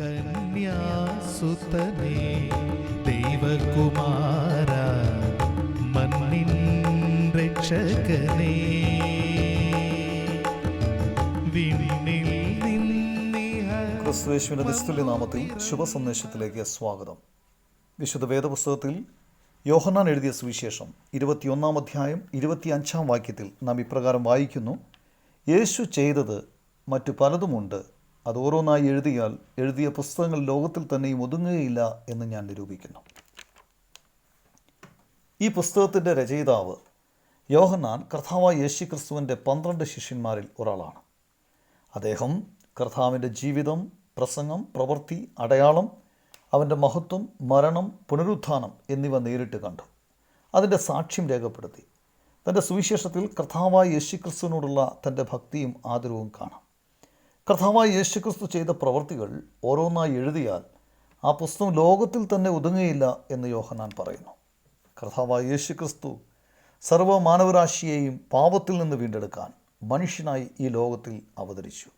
കന്യാസുതനേ ദൈവകുമാര മണ്ണിൻ രക്ഷകനേ. ക്രിസ്തുവേശുവിന്റെ നിസ്തുല്യ നാമത്തിൽ ശുഭസന്ദേശത്തിലേക്ക് സ്വാഗതം. വിശുദ്ധ വേദപുസ്തകത്തിൽ യോഹന്നാൻ എഴുതിയ സുവിശേഷം ഇരുപത്തിയൊന്നാം അധ്യായം ഇരുപത്തിയഞ്ചാം വാക്യത്തിൽ നാം ഇപ്രകാരം വായിക്കുന്നു യേശു ചെയ്തത് മറ്റു പലതുമുണ്ട് അത് ഓരോന്നായി എഴുതിയാൽ എഴുതിയ പുസ്തകങ്ങൾ ലോകത്തിൽ തന്നെയും ഒതുങ്ങുകയില്ല എന്ന് ഞാൻ നിരൂപിക്കുന്നു. ഈ പുസ്തകത്തിന്റെ രചയിതാവ് യോഹന്നാൻ കർത്താവായ യേശു ക്രിസ്തുവിന്റെ പന്ത്രണ്ട് ശിഷ്യന്മാരിൽ ഒരാളാണ്. അദ്ദേഹം കർത്താവിന്റെ ജീവിതം പ്രസംഗം പ്രവൃത്തി അടയാളം അവന്റെ മഹത്വം മരണം പുനരുത്ഥാനം എന്നിവ നേരിട്ട് കണ്ടു. അതിന്റെ സാക്ഷ്യം രേഖപ്പെടുത്തി. തന്റെ സുവിശേഷത്തിൽ കർത്താവായ യേശുക്രിസ്തുവിനോടുള്ള തന്റെ ഭക്തിയും ആദരവും കാണാം. കർത്താവായ യേശുക്രിസ്തു ചെയ്ത പ്രവൃത്തികൾ ഓരോന്നായി എഴുതിയാൽ ആ പുസ്തകം ലോകത്തിൽ തന്നെ ഒതുങ്ങുകയില്ല എന്ന് യോഹനാൻ പറയുന്നു. കർത്താവായ യേശുക്രിസ്തു സർവ മാനവരാശിയെയും പാപത്തിൽ നിന്ന് വീണ്ടെടുക്കാൻ മനുഷ്യനായി ഈ ലോകത്തിൽ അവതരിച്ചു.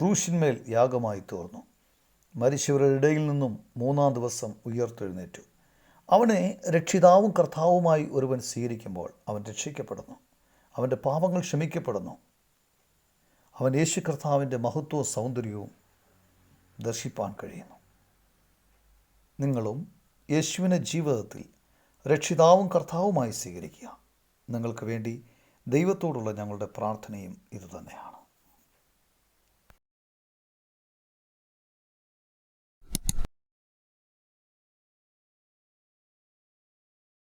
ക്രൂശിന്മേൽ യാഗമായി തീർന്നു. മരിച്ചവരുടെ ഇടയിൽ നിന്നും മൂന്നാം ദിവസം ഉയർത്തെഴുന്നേറ്റു. അവനെ രക്ഷിതാവും കർത്താവുമായി ഒരുവൻ സ്വീകരിക്കുമ്പോൾ അവൻ രക്ഷിക്കപ്പെടുന്നു. അവന്റെ പാപങ്ങൾ ക്ഷമിക്കപ്പെടുന്നു. അവൻ യേശു കർത്താവിന്റെ മഹത്വവും സൗന്ദര്യവും ദർശിപ്പാൻ കഴിയുന്നു. നിങ്ങളും യേശുവിനെ ജീവിതത്തിൽ രക്ഷിതാവും കർത്താവുമായി സ്വീകരിക്കുക. നിങ്ങൾക്ക് വേണ്ടി ദൈവത്തോടുള്ള ഞങ്ങളുടെ പ്രാർത്ഥനയും ഇതുതന്നെയാണ്.